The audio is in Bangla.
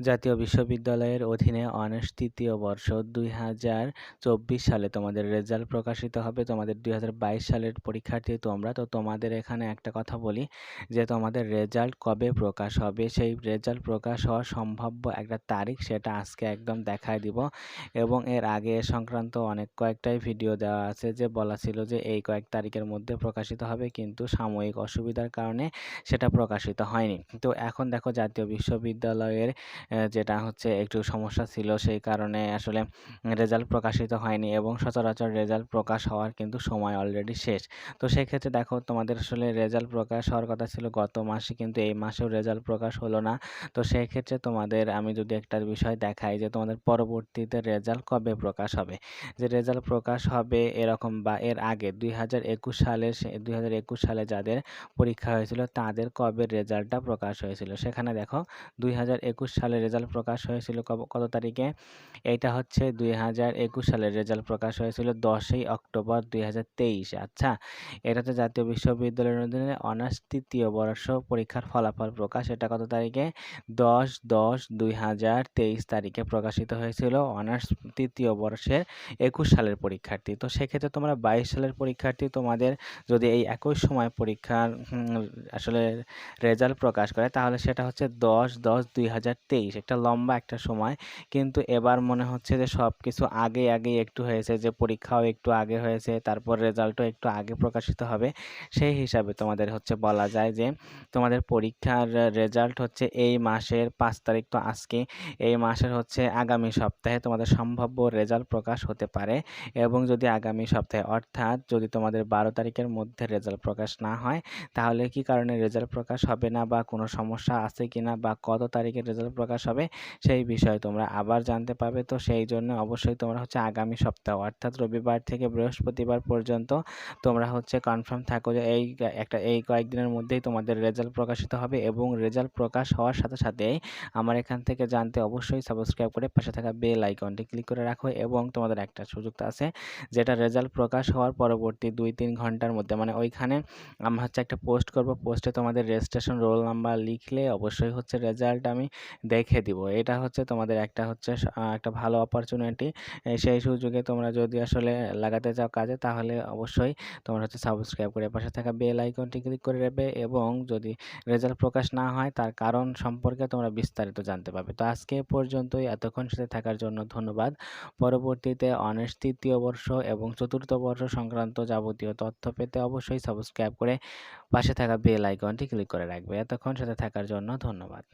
জাতীয় বিশ্ববিদ্যালয়ের অধীনে অনার্স তৃতীয় বর্ষ দুই হাজার চব্বিশ সালে তোমাদের রেজাল্ট প্রকাশিত হবে। তোমাদের দুই হাজার বাইশ সালের পরীক্ষার্থী তোমরা। তো তোমাদের এখানে একটা কথা বলি যে তোমাদের রেজাল্ট কবে প্রকাশ হবে? সেই রেজাল্ট প্রকাশ হওয়ার সম্ভাব্য একটা তারিখ সেটা আজকে একদম দেখায় দিব। এবং এর আগে সংক্রান্ত অনেক কয়েকটাই ভিডিও দেওয়া আছে যে বলা ছিল যে এই কয়েক তারিখের মধ্যে প্রকাশিত হবে কিন্তু সাময়িক অসুবিধার কারণে সেটা প্রকাশিত হয়নি। তো এখন দেখো জাতীয় বিশ্ববিদ্যালয়ের যেটা হচ্ছে একটু সমস্যা ছিল সেই কারণে আসলে রেজাল্ট প্রকাশিত হয়নি এবং সচরাচর রেজাল্ট প্রকাশ হওয়ার কিন্তু সময় অলরেডি শেষ। তো সেক্ষেত্রে দেখো তোমাদের আসলে রেজাল্ট প্রকাশ হওয়ার কথা ছিল গত মাসে কিন্তু এই মাসেও রেজাল্ট প্রকাশ হলো না। তো সেই ক্ষেত্রে তোমাদের আমি যদি একটা বিষয় দেখাই যে তোমাদের পরবর্তীতে রেজাল্ট কবে প্রকাশ হবে? যে রেজাল্ট প্রকাশ হবে এরকম বা এর আগে দুই হাজার একুশ সালের দুই হাজার একুশ সালে যাদের পরীক্ষা হয়েছিল তাদের কবে রেজাল্টটা প্রকাশ হয়েছিল? সেখানে দেখো দুই হাজার একুশ সালে সালে রেজাল্ট প্রকাশ হয়েছিল কত তারিখে? এইটা হচ্ছে দুই হাজার একুশ সালের রেজাল্ট প্রকাশ হয়েছিল দশই অক্টোবর দুই আচ্ছা এটাতে জাতীয় বিশ্ববিদ্যালয়ের অধীনে অনার্স তৃতীয় বর্ষ পরীক্ষার ফলাফল প্রকাশ। এটা কত তারিখে? দশ দশ দুই তারিখে প্রকাশিত হয়েছিল অনার্স তৃতীয় বর্ষের একুশ সালের পরীক্ষার্থী। তো সেক্ষেত্রে তোমরা বাইশ সালের পরীক্ষার্থী, তোমাদের যদি এই একই সময় পরীক্ষার আসলে রেজাল্ট প্রকাশ করে, তাহলে সেটা হচ্ছে দশ দশ দুই তেইশ একটা লম্বা একটা সময়। কিন্তু এবার মনে হচ্ছে যে সব কিছু আগে আগে একটু হয়েছে, যে পরীক্ষাও একটু আগে হয়েছে, তারপর রেজাল্টও একটু আগে প্রকাশিত হবে। সেই হিসাবে তোমাদের হচ্ছে বলা যায় যে তোমাদের পরীক্ষার রেজাল্ট হচ্ছে এই মাসের পাঁচ তারিখ, তো আজকে এই মাসের হচ্ছে আগামী সপ্তাহে তোমাদের সম্ভাব্য রেজাল্ট প্রকাশ হতে পারে। এবং যদি আগামী সপ্তাহে, অর্থাৎ যদি তোমাদের বারো তারিখের মধ্যে রেজাল্ট প্রকাশ না হয়, তাহলে কি কারণে রেজাল্ট প্রকাশ হবে না বা কোনো সমস্যা আছে কিনা বা কত তারিখে রেজাল্ট প্রকাশ প্রকাশ হবে সেই বিষয়ে তোমরা আবার জানতে পারবে। তো সেই জন্য অবশ্যই তোমরা হচ্ছে আগামী সপ্তাহ, অর্থাৎ রবিবার থেকে বৃহস্পতিবার পর্যন্ত তোমরা হচ্ছে কনফার্ম থাকো যে এই একটা, এই কয়েকদিনের মধ্যেই তোমাদের রেজাল্ট প্রকাশিত হবে এবং রেজাল্ট প্রকাশ হওয়ার সাথে সাথেই আমার এখান থেকে জানতে অবশ্যই সাবস্ক্রাইব করে পাশে থাকা বেল আইকনটি ক্লিক করে রাখো এবং তোমাদের একটা সুযোগ আছে, যেটা রেজাল্ট প্রকাশ হওয়ার পরবর্তী দুই, তিন ঘণ্টার মধ্যে মানে ওইখানে আমি হচ্ছে একটা পোস্ট করব। পোস্টে তোমাদের রেজিস্ট্রেশন রোল নাম্বার লিখলে অবশ্যই হচ্ছে রেজাল্ট আমি দেখ রেখে দিব। এটা হচ্ছে তোমাদের একটা হচ্ছে একটা ভালো অপরচুনিটি সেই সুযোগে তোমরা যদি আসলে লাগাতে চাও কাজে, তাহলে অবশ্যই তোমরা হচ্ছে সাবস্ক্রাইব করে পাশে থাকা বেল আইকনটি ক্লিক করে নেবে এবং যদি রেজাল্ট প্রকাশ না হয়, তার কারণ সম্পর্কে তোমরা বিস্তারিত জানতে পারবে। তো আজকে পর্যন্তই। এতক্ষণ সাথে থাকার জন্য ধন্যবাদ। পরবর্তীতে অনার্স তৃতীয় বর্ষ এবং চতুর্থ বর্ষ সংক্রান্ত যাবতীয় তথ্য পেতে অবশ্যই সাবস্ক্রাইব করে পাশে থাকা বেল আইকনটি ক্লিক করে রাখবে। এতক্ষণ সাথে থাকার জন্য ধন্যবাদ।